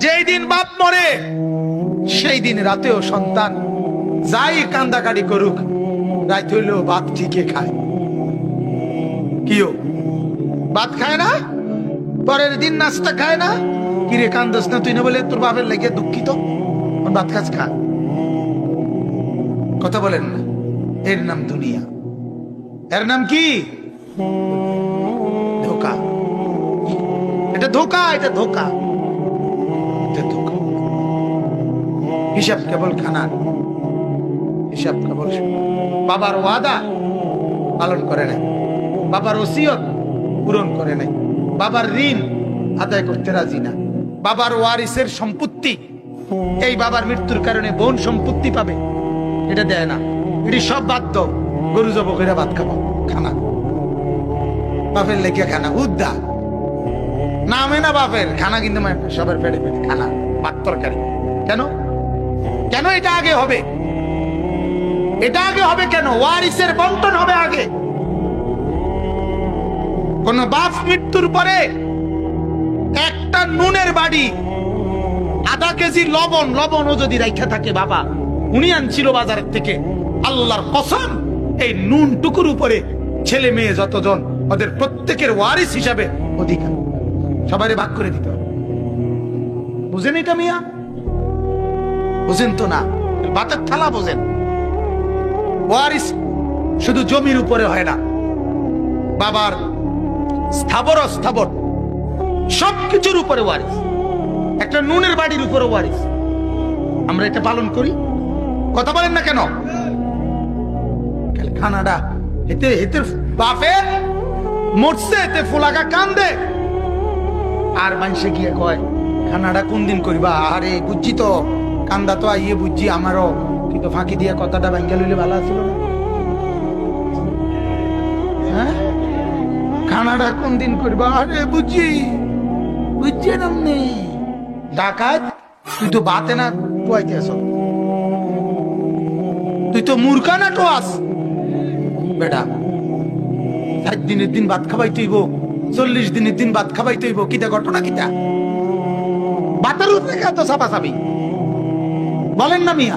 যেই দিন বাপ মরে, সেই দিন রাতেও সন্তান যাই কান্দাকাটি করুক, রাত হইলেও ভাত ঠিকই খায়। কিও? ভাত খায় না? পরের দিন নাস্তা খায় না? কিরে কান্দস না তুই না বলে তোর বাপের লেগে দুঃখিত? ভাত খাস খা। কথা বলেন না, এর নাম দুনিয়া। এর নাম কি? ধোকা। এটা ধোকা এটা ধোকা। হিসাব কেবল খানার হিসাব কেবল বাবার ওয়াদা পালন করে নাই, বাবার ওসিয়ত পূরণ করে নাই, বাবার ঋণ আদায় করতে রাজি না, বাবার ওয়ারিসের সম্পত্তি, এই বাবার মৃত্যুর কারণে বোন সম্পত্তি পাবে, এটা দেয় না, এটি সব দাও, গরু জব করে ভাত খাব, খানা। বাপের লেগে খানা, উদ্দা। নামে না বাপের, খানা কিন্তু সবার পেটে পেটে, খানা, ভাত তরকারি। কেন? কেন এটা আগে হবে? এটা আগে হবে কেন? ওয়ারিসের বন্টন হবে আগে। কোন বাপ মৃত্যুর পরে একটা নুনের বাড়ি, আধা কেজি লবণ, লবণও যদি রাইখা থাকে বাবা, উনি আনছিল বাজারের থেকে। আল্লাহর কসম, এই নুন টুকুর উপরে ছেলে মেয়ে যতজন, ওদের প্রত্যেকের ওয়ারিস হিসাবে অধিকার। সবাই ভাগ করে দিতে হবে। বুঝেন এটা মিয়া? বুঝেন তো না? বাতের থালা বোঝেন। ওয়ারিস শুধু জমির উপরে হয় না। বাবার স্থাবর অস্থাবর সবকিছুর উপরে ওয়ারিস একটা নুনের বাড়ির উপরে ওয়ারিস আমরা এটা পালন করি। কথা বলেন না কেন? খানাডা এতে এতে বাপে মরছে, এতে ফুলাকা কান্দে। আর মানুষে গিয়ে কয় খানাটা কোন দিন করিবা? আরে বুঝছি তো। কান্দা তো আইয়ে বুঝছি আমারও। কিন্তু ফাঁকি দিয়ে কথাটা ভাঙ্গা লইলে ভালো ছিল না। হ্যাঁ? খানাটা কোন দিন করবা? আরে বুঝছি বুঝছি নামনি ডাকাত, তুই তো বাতে না টুয়াইতে আস তুই তো মূর্খা না টোয়াস। বেটা ষাট দিনের দিন ভাত খাবাই তুইব চল্লিশ দিনের দিন ভাত খাবাই তুইব কিটা ঘটনা কিটা বাতের উপরে এত চাপা চাবি বলেন না মিয়া।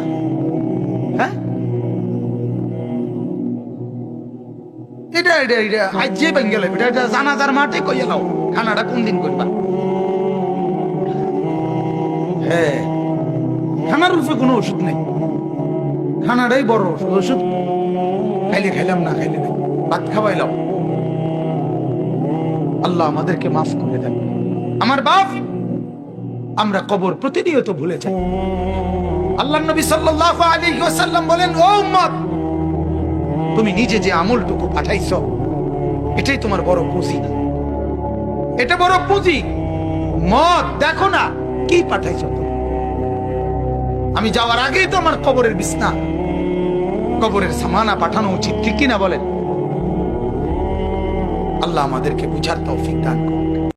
হ্যাঁ? এটা এটা এটা আজ যে বেঙ্গলে, এটা এটা জানাজার মাঠে কইয়া লাও, খানাটা কোন দিন করবা? হ্যাঁ। খানার রূপে কোনো ওষুধ নেই। খানাটাই বড় ওষুধ ওষুধ খাইলে খাইলাম, না খাইলে না ভাত খাওয়াইলাম আল্লাহ আমাদেরকে মাফ করে দেন। আমার বাপ আমরা কবর প্রতিনিয়ত ভুলে যাই। আল্লাহ নবী সাল্লাল্লাহু আলাইহি ওয়াসাল্লাম বলেন, ও উম্মত, তুমি নিজে যে আমলটুকু পাঠাইছো, এটাই তোমার বড় পুঁজি এটা বড় পুঁজি। মত দেখো না, কি পাঠাইছো আমি যাওয়ার আগেই তো আমার কবরের বিছনা, কবরের সামানা পাঠানো উচিত, ঠিক কিনা বলেন? আল্লাহ আমাদেরকে বুঝার তৌফিক দান করুন।